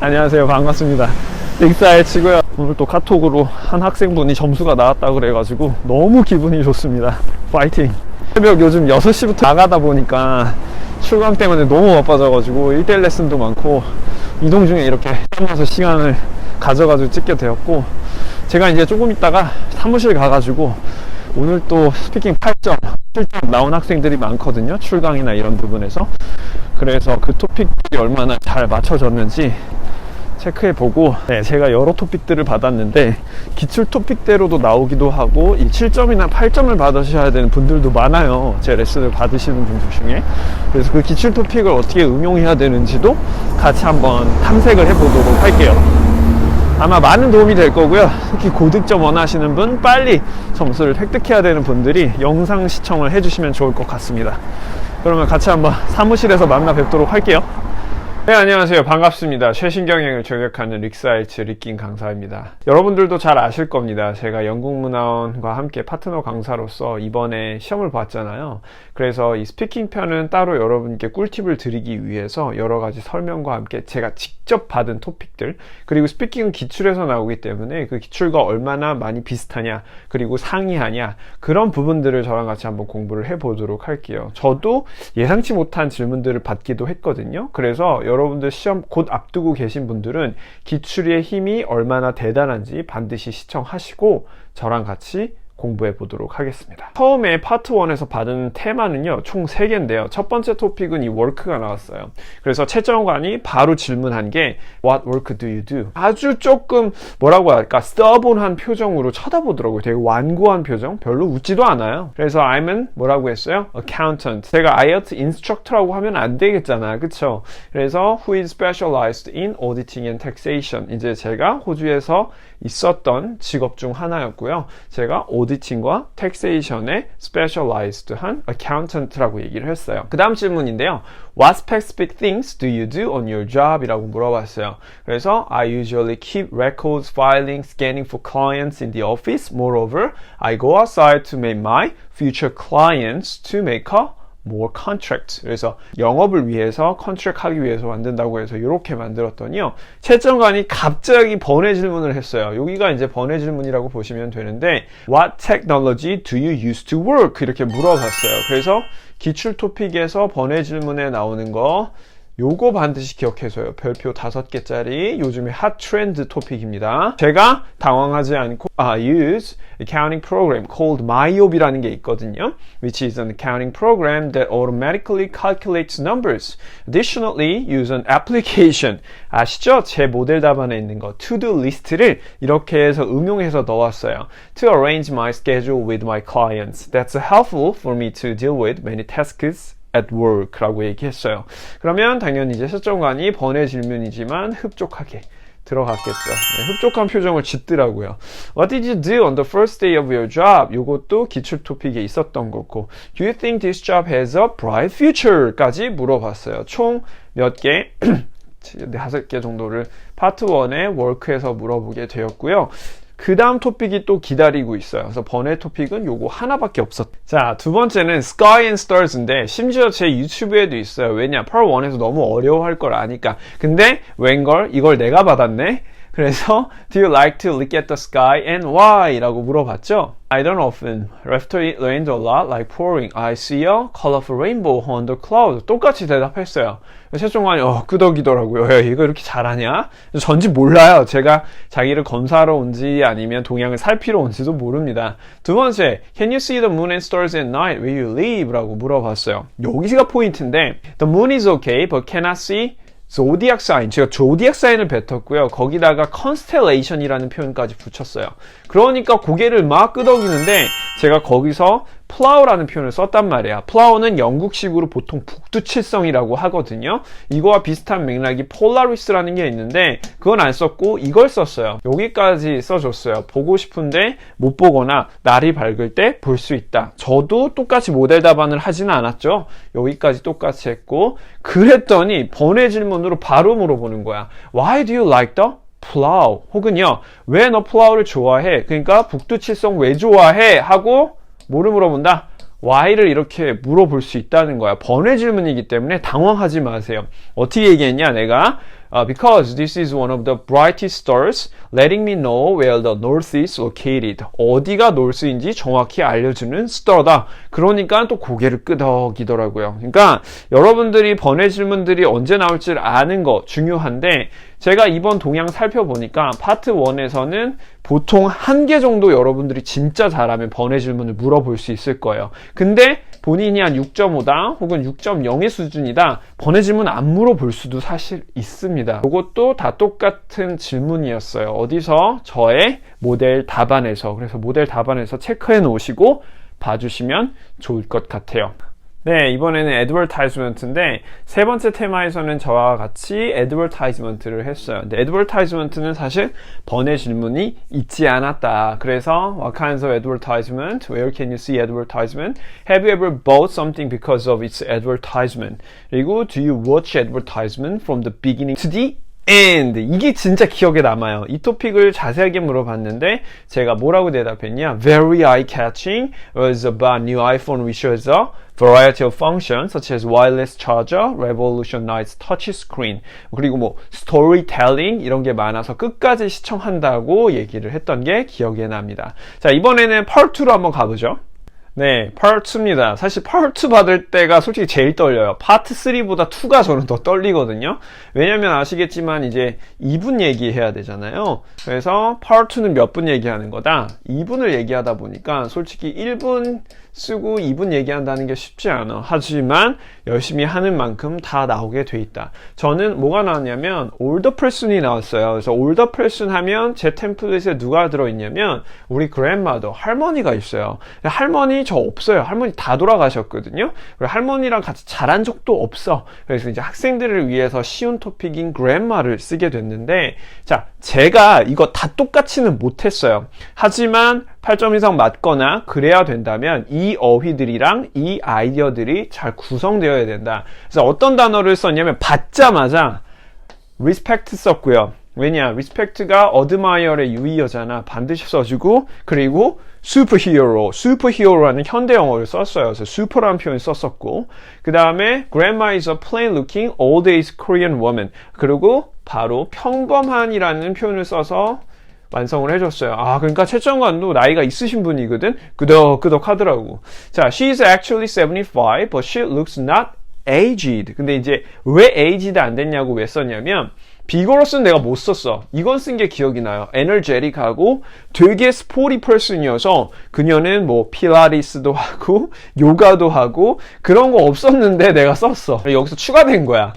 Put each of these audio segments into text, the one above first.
안녕하세요. 반갑습니다. 릭사의 치고요. 오늘 또 카톡으로 한 학생분이 점수가 나왔다 그래가지고 너무 기분이 좋습니다. 파이팅! 새벽 요즘 6시부터 나가다 보니까 출강 때문에 너무 바빠져가지고 1대1 레슨도 많고 이동 중에 이렇게 땀나서 시간을 가져가지고 찍게 되었고 제가 이제 조금 있다가 사무실 가가지고 오늘 또 스피킹 8점, 7점 나온 학생들이 많거든요. 출강이나 이런 부분에서. 그래서 그 토픽들이 얼마나 잘 맞춰졌는지 체크해 보고 네, 제가 여러 토픽들을 받았는데 기출 토픽대로도 나오기도 하고 이 7점이나 8점을 받으셔야 되는 분들도 많아요. 제 레슨을 받으시는 분들 중에. 그래서 그 기출 토픽을 어떻게 응용해야 되는지도 같이 한번 탐색을 해 보도록 할게요. 아마 많은 도움이 될 거고요. 특히 고득점 원하시는 분 빨리 점수를 획득해야 되는 분들이 영상 시청을 해주시면 좋을 것 같습니다. 그러면 같이 한번 사무실에서 만나 뵙도록 할게요 네, 안녕하세요. 반갑습니다. 최신 경영을 저격하는 릭사이츠 릭긴 강사입니다. 여러분들도 잘 아실 겁니다. 제가 영국문화원과 함께 파트너 강사로서 이번에 시험을 봤잖아요. 그래서 이 스피킹 편은 따로 여러분께 꿀팁을 드리기 위해서 여러 가지 설명과 함께 제가 직접 받은 토픽들, 그리고 스피킹은 기출에서 나오기 때문에 그 기출과 얼마나 많이 비슷하냐, 그리고 상이하냐, 그런 부분들을 저랑 같이 한번 공부를 해보도록 할게요. 저도 예상치 못한 질문들을 받기도 했거든요. 그래서 여러 분들 시험 곧 앞두고 계신 분들은 기출의 힘이 얼마나 대단한지 반드시 시청하시고 저랑 같이 공부해 보도록 하겠습니다. 처음에 파트 1에서 받은 테마는요, 총 3개인데요. 첫 번째 토픽은 이 work가 나왔어요. 그래서 채점관이 바로 질문한 게 What work do you do? 아주 조금 뭐라고 할까, stubborn한 표정으로 쳐다보더라고요. 되게 완고한 표정, 별로 웃지도 않아요. 그래서 I'm은 뭐라고 했어요? accountant. 제가 IELTS instructor라고 하면 안 되겠잖아. 그쵸? 그래서 who is specialized in auditing and taxation. 이제 제가 호주에서 있었던 직업 중 하나였고요. 제가 오디팅과 텍세이션에 스페셜라이즈드한 accountant라고 얘기를 했어요. 그 다음 질문인데요. What specific things do you do on your job? 이라고 물어봤어요. 그래서 I usually keep records, filing, scanning for clients in the office. Moreover, I go outside to meet my future clients to make a more contract. 그래서 영업을 위해서 컨트랙 하기 위해서 만든다고 해서 이렇게 만들었더니요. 채점관이 갑자기 번외 질문을 했어요. 여기가 이제 번외 질문이라고 보시면 되는데 What technology do you use to work? 이렇게 물어봤어요. 그래서 기출 토픽에서 번외 질문에 나오는 거 요거 반드시 기억해줘요. 별표 다섯 개짜리 요즘에 핫 트렌드 토픽입니다. 제가 당황하지 않고 I use accounting program called MyOB이라는 게 있거든요. Which is an accounting program that automatically calculates numbers. Additionally, use an application. 아시죠? 제 모델 답안에 있는 거 to-do 리스트를 이렇게 해서 응용해서 넣었어요. To arrange my schedule with my clients. That's helpful for me to deal with many tasks at work라고 얘기했어요. 그러면 당연히 이제 채점관이 번외 질문이지만 흡족하게 들어갔겠죠. 네, 흡족한 표정을 짓더라고요. What did you do on the first day of your job? 이것도 기출 토픽에 있었던 거고. Do you think this job has a bright future? 까지 물어봤어요. 총 몇 개? 다섯 개 정도를 파트 1의 워크에서 물어보게 되었고요. 그 다음 토픽이 또 기다리고 있어요. 그래서 번외 토픽은 요거 하나밖에 없었. 자, 두 번째는 Sky and Stars인데 심지어 제 유튜브에도 있어요. 왜냐? Part 1에서 너무 어려워할 걸 아니까. 근데 웬걸 이걸 내가 받았네. 그래서 Do you like to look at the sky and why? 라고 물어봤죠. I don't often. After it rained a lot, like pouring, I see a colorful rainbow on the cloud. 똑같이 대답했어요. 최종관이 어, 끄덕이더라고요. 야, 이거 이렇게 잘하냐? 전지 몰라요. 제가 자기를 검사하러 온지 아니면 동양을 살피러 온지도 모릅니다. 두 번째, Can you see the moon and stars at night where you live? 라고 물어봤어요. 여기가 포인트인데, The moon is okay, but cannot see 조디악 사인, 제가 조디악 사인을 뱉었고요. 거기다가 컨스텔레이션이라는 표현까지 붙였어요. 그러니까 고개를 막 끄덕이는데 제가 거기서 플라우라는 표현을 썼단 말이야. 플라우는 영국식으로 보통 북두칠성이라고 하거든요. 이거와 비슷한 맥락이 폴라리스라는 게 있는데 그건 안 썼고 이걸 썼어요. 여기까지 써줬어요. 보고 싶은데 못 보거나 날이 밝을 때 볼 수 있다. 저도 똑같이 모델 답안을 하지는 않았죠. 여기까지 똑같이 했고 그랬더니 번외 질문으로 바로 물어보는 거야. Why do you like the plow? 혹은요. 왜 너 플라우를 좋아해? 그러니까 북두칠성 왜 좋아해? 하고 뭐를 물어본다? why를 이렇게 물어볼 수 있다는 거야. 번외 질문이기 때문에 당황하지 마세요. 어떻게 얘기했냐, 내가? Uh, because this is one of the brightest stars, letting me know where the north is located. 어디가 north인지 정확히 알려주는 스타다. 그러니까 또 고개를 끄덕이더라고요. 그러니까 여러분들이 번외 질문들이 언제 나올지 아는 거 중요한데 제가 이번 동향 살펴보니까 파트 1에서는 보통 한 개 정도 여러분들이 진짜 잘하면 번외 질문을 물어볼 수 있을 거예요. 근데 본인이 한 6.5다 혹은 6.0의 수준이다 번외 질문 안 물어볼 수도 사실 있습니다. 이것도 다 똑같은 질문이었어요. 어디서? 저의 모델 답안에서. 그래서 모델 답안에서 체크해 놓으시고 봐주시면 좋을 것 같아요. 네, 이번에는 애드버타이즈먼트인데 세 번째 테마에서는 저와 같이 애드버타이즈먼트를 했어요. 근데 애드버타이즈먼트는 사실 번외 질문이 있지 않았다. 그래서 what kinds of advertisement? Where can you see advertisement? Have you ever bought something because of its advertisement? 그리고 do you watch advertisement from the beginning to the and 이게 진짜 기억에 남아요. 이 토픽을 자세하게 물어봤는데 제가 뭐라고 대답했냐? Very eye-catching was about new iPhone which has a variety of functions such as wireless charger, revolutionized touch screen 그리고 뭐 storytelling 이런 게 많아서 끝까지 시청한다고 얘기를 했던 게 기억에 납니다. 자 이번에는 part 2로 한번 가보죠. 네, 파트 2입니다. 사실 파트 2 받을 때가 솔직히 제일 떨려요. 파트 3보다 2가 저는 더 떨리거든요. 왜냐면 아시겠지만 이제 2분 얘기해야 되잖아요. 그래서 파트 2는 몇 분 얘기하는 거다? 2분을 얘기하다 보니까 솔직히 1분 쓰고 2분 얘기한다는 게 쉽지 않아. 하지만 열심히 하는 만큼 다 나오게 돼 있다. 저는 뭐가 나왔냐면 올더 person 이 나왔어요. 그래서 올더 person 하면 제 템플릿에 누가 들어있냐면 우리 그랜마더 할머니가 있어요. 할머니 저 없어요. 할머니 다 돌아가셨거든요. 할머니랑 같이 자란 적도 없어. 그래서 이제 학생들을 위해서 쉬운 토픽인 그랜마를 쓰게 됐는데 자 제가 이거 다 똑같이는 못했어요. 하지만 8점 이상 맞거나 그래야 된다면 이 어휘들이랑 이 아이디어들이 잘 구성되어야 된다. 그래서 어떤 단어를 썼냐면 받자마자 respect 썼고요. 왜냐, respect가 admire의 유의어잖아. 반드시 써주고, 그리고 superhero, superhero라는 현대 영어를 썼어요. 그래서 super라는 표현을 썼었고, 그 다음에 grandma is a plain looking old age Korean woman. 그리고 바로 평범한이라는 표현을 써서 완성을 해줬어요. 아, 그러니까 최정관도 나이가 있으신 분이거든? 끄덕끄덕 하더라고. 자, she's actually 75, but she looks not aged. 근데 이제 왜 aged 안 됐냐고 왜 썼냐면, 비거러스는 내가 못 썼어. 이건 쓴 게 기억이 나요. 에너제릭하고 되게 스포리 퍼슨이어서 그녀는 뭐 필라리스도 하고 요가도 하고 그런 거 없었는데 내가 썼어. 여기서 추가된 거야.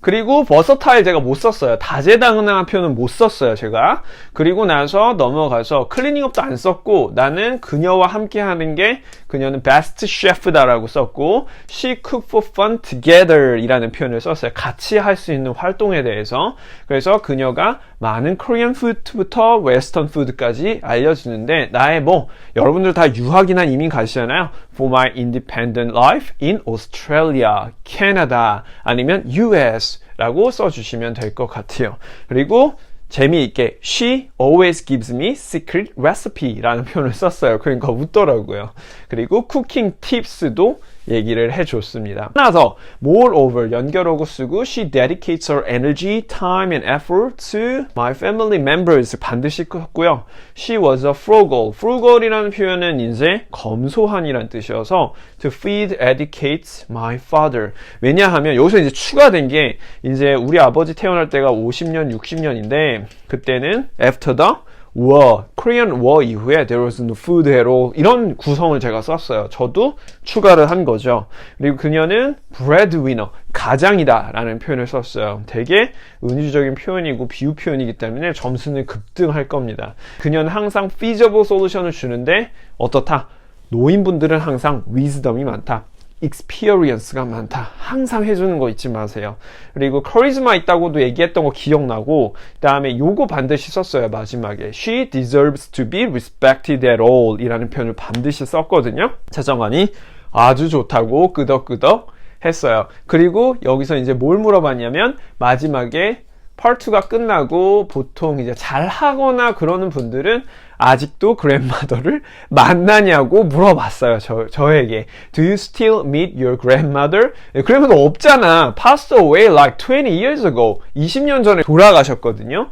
그리고 버서타일 제가 못 썼어요. 다재다능한 표현은 못 썼어요, 제가. 그리고 나서 넘어가서 클리닝업도 안 썼고 나는 그녀와 함께 하는 게 그녀는 베스트 셰프다라고 썼고 she cook for fun together 이라는 표현을 썼어요. 같이 할 수 있는 활동에 대해서. 그래서 그녀가 많은 코리안 푸드부터 웨스턴 푸드까지 알려주는데 나의 뭐 여러분들 다 유학이나 이민 가시잖아요. For my independent life in Australia, Canada 아니면 US 라고 써주시면 될 것 같아요. 그리고 재미있게 She always gives me secret recipe 라는 표현을 썼어요. 그러니까 웃더라고요. 그리고 쿠킹 팁스도 얘기를 해줬습니다. 나서 moreover 연결어구 쓰고 she dedicates her energy, time and effort to my family members 반드시 썼고요. She was a frugal. frugal이라는 표현은 이제 검소한이라는 뜻이어서 to feed, educate my father. 왜냐하면 여기서 이제 추가된 게 이제 우리 아버지 태어날 때가 50년, 60년인데 그때는 after the war, Korean 이후에 there was no food all 이런 구성을 제가 썼어요. 저도 추가를 한 거죠. 그리고 그녀는 breadwinner, 가장이다 라는 표현을 썼어요. 되게 은유적인 표현이고 비유 표현이기 때문에 점수는 급등할 겁니다. 그녀는 항상 feasible solution을 주는데 어떻다? 노인분들은 항상 wisdom이 많다. Experience가 많다. 항상 해주는 거 잊지 마세요. 그리고 카리스마 있다고도 얘기했던 거 기억나고 그 다음에 요거 반드시 썼어요. 마지막에 She deserves to be respected at all 이라는 표현을 반드시 썼거든요. 차정환이 아주 좋다고 끄덕끄덕 했어요. 그리고 여기서 이제 뭘 물어봤냐면 마지막에 2가 끝나고 보통 이제 잘 하거나 그러는 분들은 아직도 grandmother를 만나냐고 물어봤어요. 저, 저에게. Do you still meet your grandmother? grandmother 없잖아. passed away like 20 years ago. 20년 전에 돌아가셨거든요.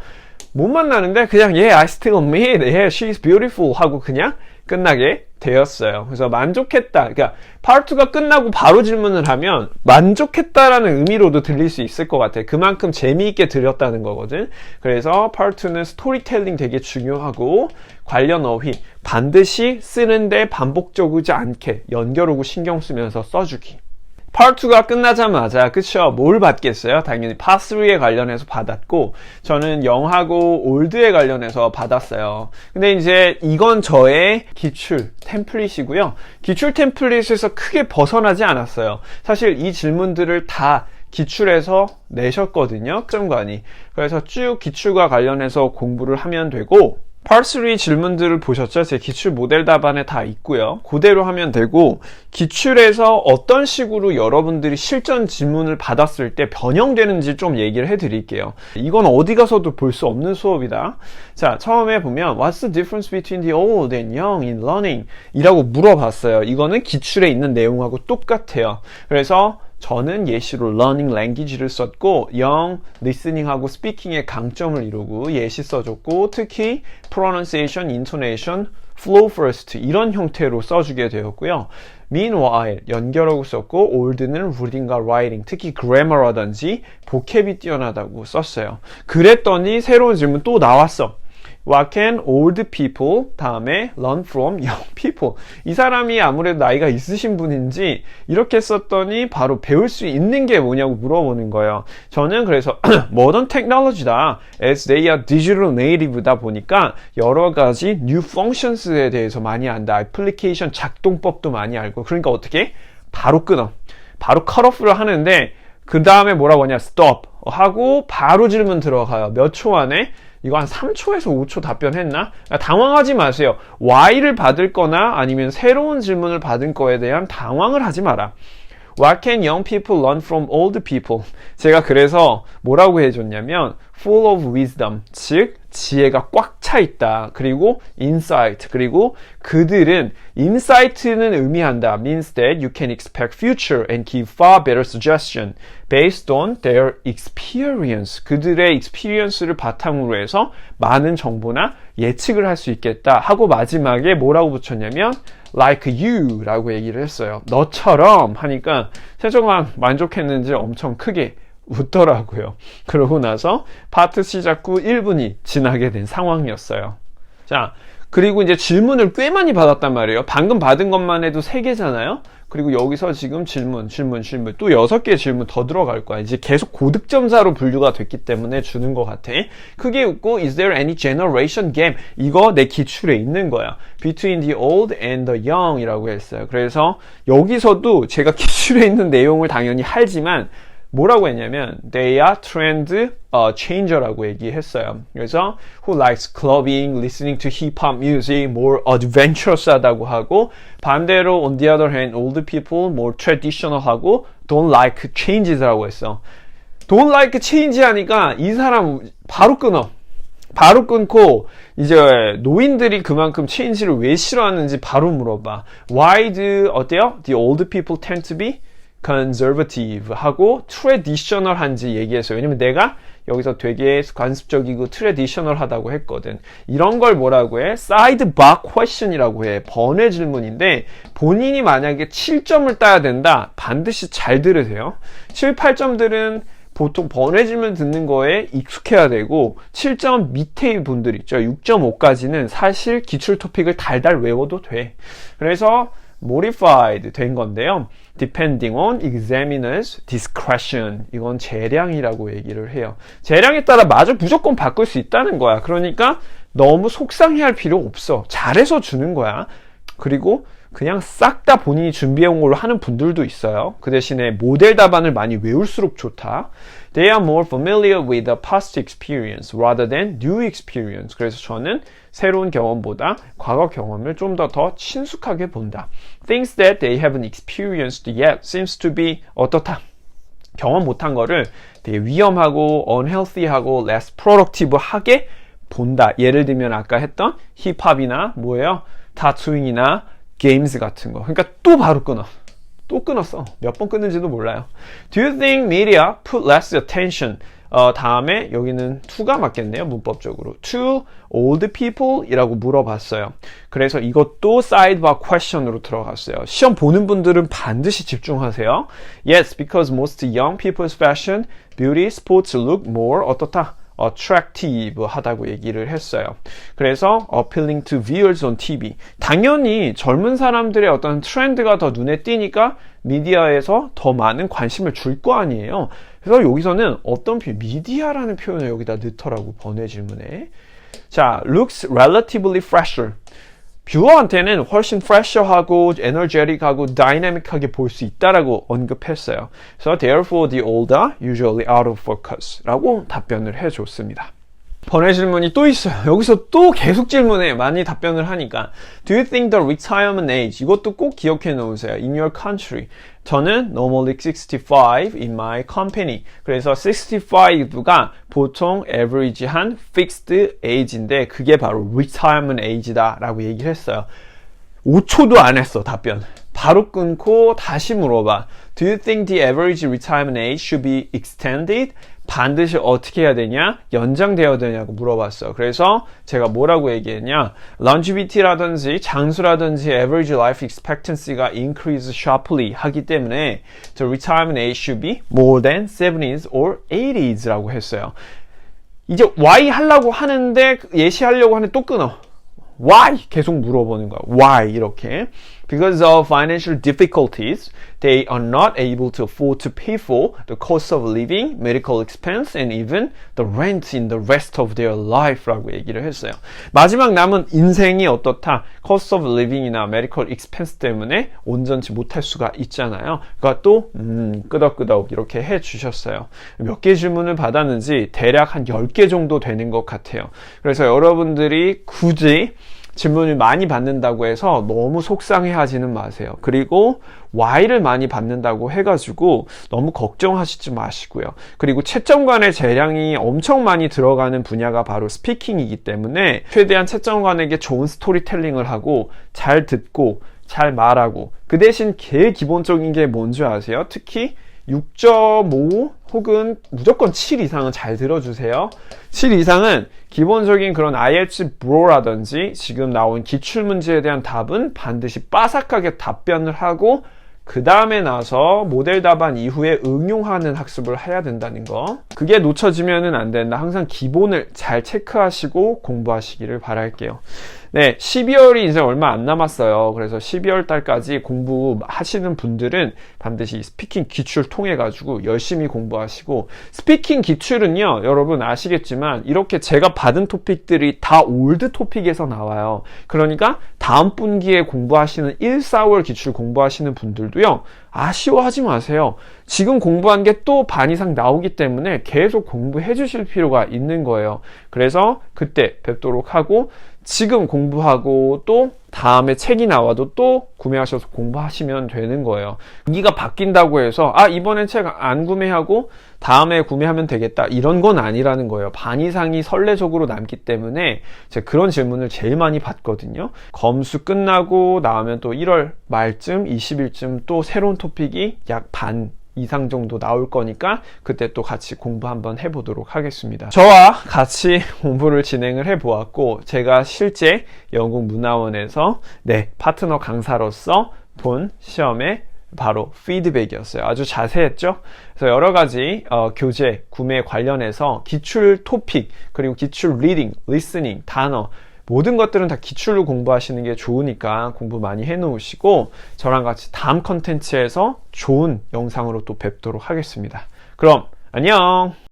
못 만나는데 그냥 yeah, I still meet. Yeah, she's beautiful 하고 그냥 끝나게 되었어요. 그래서 만족했다. 그러니까 파트2가 끝나고 바로 질문을 하면 만족했다라는 의미로도 들릴 수 있을 것 같아요. 그만큼 재미있게 들었다는 거거든. 그래서 파트2는 스토리텔링 되게 중요하고 관련 어휘 반드시 쓰는데 반복적이지 않게 연결하고 신경 쓰면서 써주기. 파트2가 끝나자마자 그쵸? 뭘 받겠어요? 당연히 파3에 관련해서 받았고 저는 영하고 올드에 관련해서 받았어요. 근데 이제 이건 저의 기출 템플릿이고요. 기출 템플릿에서 크게 벗어나지 않았어요. 사실 이 질문들을 다 기출해서 내셨거든요 점관이. 그래서 쭉 기출과 관련해서 공부를 하면 되고 part3 질문들을 보셨죠? 제 기출 모델 답안에 다 있고요. 그대로 하면 되고 기출에서 어떤 식으로 여러분들이 실전 질문을 받았을 때 변형되는지 좀 얘기를 해드릴게요. 이건 어디 가서도 볼 수 없는 수업이다. 자, 처음에 보면 What's the difference between the old and young in learning? 이라고 물어봤어요. 이거는 기출에 있는 내용하고 똑같아요. 그래서 저는 예시로 learning language를 썼고 영, listening하고 speaking의 강점을 이루고 예시 써줬고 특히 pronunciation, intonation, flow first 이런 형태로 써주게 되었고요. meanwhile 연결하고 썼고 old는 reading과 writing 특히 grammar라든지 보캡이 뛰어나다고 썼어요. 그랬더니 새로운 질문 또 나왔어. What can old people 다음에 learn from young people 이 사람이 아무래도 나이가 있으신 분인지 이렇게 썼더니 바로 배울 수 있는 게 뭐냐고 물어보는 거예요. 저는 그래서 modern technology다. As they are digital native다 보니까 여러 가지 new functions에 대해서 많이 안다. 애플리케이션 작동법도 많이 알고. 그러니까 어떻게? 바로 끊어. 바로 컷오프를 하는데 그 다음에 뭐라고 하냐? stop 하고 바로 질문 들어가요. 몇 초 안에 이거 한 3초에서 5초 답변했나? 당황하지 마세요. Y를 받을 거나 아니면 새로운 질문을 받은 거에 대한 당황을 하지 마라. What can young people learn from old people? 제가 그래서 뭐라고 해줬냐면 full of wisdom, 즉 지혜가 꽉 차 있다. 그리고 insight, 그리고 그들은 insight는 의미한다. means that you can expect future and give far better suggestion based on their experience. 그들의 experience를 바탕으로 해서 많은 정보나 예측을 할 수 있겠다. 하고 마지막에 뭐라고 붙였냐면 like you 라고 얘기를 했어요. 너처럼 하니까 최종관 만족했는지 엄청 크게 웃더라고요. 그러고 나서 파트 시작 후 1분이 지나게 된 상황이었어요. 자, 그리고 이제 질문을 꽤 많이 받았단 말이에요. 방금 받은 것만 해도 3개잖아요? 그리고 여기서 지금 질문, 질문, 질문, 또 6개의 질문 더 들어갈 거야. 이제 계속 고득점사로 분류가 됐기 때문에 주는 것 같아. 크게 웃고, is there any generation gap? 이거 내 기출에 있는 거야. between the old and the young 이라고 했어요. 그래서 여기서도 제가 기출에 있는 내용을 당연히 하지만, 뭐라고 했냐면 they are trend uh, changer라고 얘기했어요. 그래서 who likes clubbing, listening to hip hop music, more adventurous 하다고 하고 반대로 on the other hand old people more traditional 하고 don't like changes라고 했어. don't like change 하니까 이 사람 바로 끊어. 바로 끊고 이제 노인들이 그만큼 체인지를 왜 싫어하는지 바로 물어봐. Why do 어때요? The old people tend to be conservative 하고 traditional 한지 얘기했어요. 왜냐면 내가 여기서 되게 관습적이고 traditional 하다고 했거든. 이런 걸 뭐라고 해? sidebar question이라고 해. 번외 질문인데 본인이 만약에 7점을 따야 된다. 반드시 잘 들으세요. 7, 8점들은 보통 번외 질문 듣는 거에 익숙해야 되고 7점 밑에 분들 있죠. 6.5까지는 사실 기출 토픽을 달달 외워도 돼. 그래서 modified 된 건데요. depending on examiner's discretion. 이건 재량이라고 얘기를 해요. 재량에 따라 마저 무조건 바꿀 수 있다는 거야. 그러니까 너무 속상해할 필요 없어. 잘해서 주는 거야. 그리고 그냥 싹 다 본인이 준비해온 걸로 하는 분들도 있어요. 그 대신에 모델 답안을 많이 외울수록 좋다. They are more familiar with the past experience rather than new experience. 그래서 저는 새로운 경험보다 과거 경험을 좀 더 더 친숙하게 본다. Things that they haven't experienced yet seems to be 어떻다. 경험 못한 거를 되게 위험하고 unhealthy하고 less productive하게 본다. 예를 들면 아까 했던 힙합이나 뭐예요? 타투잉이나 게임즈 같은 거. 그러니까 또 바로 끊어. 또 끊었어. 몇 번 끊는지도 몰라요. Do you think media put less attention? 어, 다음에 여기는 to가 맞겠네요. 문법적으로. to old people 이라고 물어봤어요. 그래서 이것도 sidebar question으로 들어갔어요. 시험 보는 분들은 반드시 집중하세요. Yes, because most young people's fashion, beauty, sports look more 어떻다? Attractive 하다고 얘기를 했어요. 그래서 appealing to viewers on TV. 당연히 젊은 사람들의 어떤 트렌드가 더 눈에 띄니까 미디어에서 더 많은 관심을 줄 거 아니에요. 그래서 여기서는 어떤 표 미디어라는 표현을 여기다 넣더라고 번외 질문에. 자, looks relatively fresher. 뷰어한테는 훨씬 프레셔하고 에너제틱하고 다이내믹하게 볼 수 있다라고 언급했어요. 그래서 therefore the older usually out of focus라고 답변을 해줬습니다. 번외 질 문이 또 있어요. 여기서 또 계속 질문해. 많이 답변을 하니까. Do you think the retirement age? 이것도 꼭 기억해 놓으세요. In your country. 저는 normally 65 in my company. 그래서 65가 보통 average한 fixed age인데 그게 바로 retirement age다 라고 얘기를 했어요. 5초도 안 했어, 답변. 바로 끊고 다시 물어봐. Do you think the average retirement age should be extended? 반드시 어떻게 해야 되냐? 연장되어야 되냐고 물어봤어. 그래서 제가 뭐라고 얘기했냐? longevity라든지 장수라든지 average life expectancy가 increase sharply 하기 때문에 the retirement age should be more than 70s or 80s라고 했어요. 이제 Y 하려고 하는데 예시하려고 하는데 또 끊어. Why? 계속 물어보는 거야. Why? 이렇게. Because of financial difficulties, they are not able to afford to pay for the cost of living, medical expense, and even the rent in the rest of their life 라고 얘기를 했어요. 마지막 남은 인생이 어떻다? cost of living이나 medical expense 때문에 온전치 못할 수가 있잖아요. 그러니까 또, 음, 끄덕끄덕 이렇게 해 주셨어요. 몇 개 질문을 받았는지 대략 한 10개 정도 되는 것 같아요. 그래서 여러분들이 굳이 질문을 많이 받는다고 해서 너무 속상해 하지는 마세요. 그리고 Y를 많이 받는다고 해가지고 너무 걱정하시지 마시고요. 그리고 채점관의 재량이 엄청 많이 들어가는 분야가 바로 스피킹이기 때문에 최대한 채점관에게 좋은 스토리텔링을 하고 잘 듣고 잘 말하고 그 대신 제일 기본적인 게 뭔지 아세요? 특히 6.5 혹은 무조건 7 이상은 잘 들어주세요. 7 이상은 기본적인 그런 IELTS 브로라든지 지금 나온 기출 문제에 대한 답은 반드시 빠삭하게 답변을 하고 그 다음에 나서 모델 답안 이후에 응용하는 학습을 해야 된다는 거. 그게 놓쳐지면은 안 된다. 항상 기본을 잘 체크하시고 공부하시기를 바랄게요. 네, 12월이 이제 얼마 안 남았어요. 그래서 12월 달까지 공부하시는 분들은 반드시 스피킹 기출 통해 가지고 열심히 공부하시고 스피킹 기출은요, 여러분 아시겠지만 이렇게 제가 받은 토픽들이 다 올드 토픽에서 나와요. 그러니까 다음 분기에 공부하시는 1, 4월 기출 공부하시는 분들도요. 아쉬워하지 마세요. 지금 공부한 게 또 반 이상 나오기 때문에 계속 공부해 주실 필요가 있는 거예요. 그래서 그때 뵙도록 하고 지금 공부하고 또 다음에 책이 나와도 또 구매하셔서 공부하시면 되는 거예요. 분기가 바뀐다고 해서 아 이번엔 책 안 구매하고 다음에 구매하면 되겠다 이런 건 아니라는 거예요. 반 이상이 선례적으로 남기 때문에 제가 그런 질문을 제일 많이 받거든요. 검수 끝나고 나오면 또 1월 말쯤 20일쯤 또 새로운 토픽이 약 반 이상 정도 나올 거니까 그때 또 같이 공부 한번 해보도록 하겠습니다. 저와 같이 공부를 진행을 해보았고 제가 실제 영국 문화원에서 네 파트너 강사로서 본 시험에 바로 피드백이었어요. 아주 자세했죠? 그래서 여러 가지 어, 교재, 구매 관련해서 기출 토픽, 그리고 기출 리딩, 리스닝, 단어, 모든 것들은 다 기출로 공부하시는 게 좋으니까 공부 많이 해 놓으시고 저랑 같이 다음 컨텐츠에서 좋은 영상으로 또 뵙도록 하겠습니다. 그럼 안녕!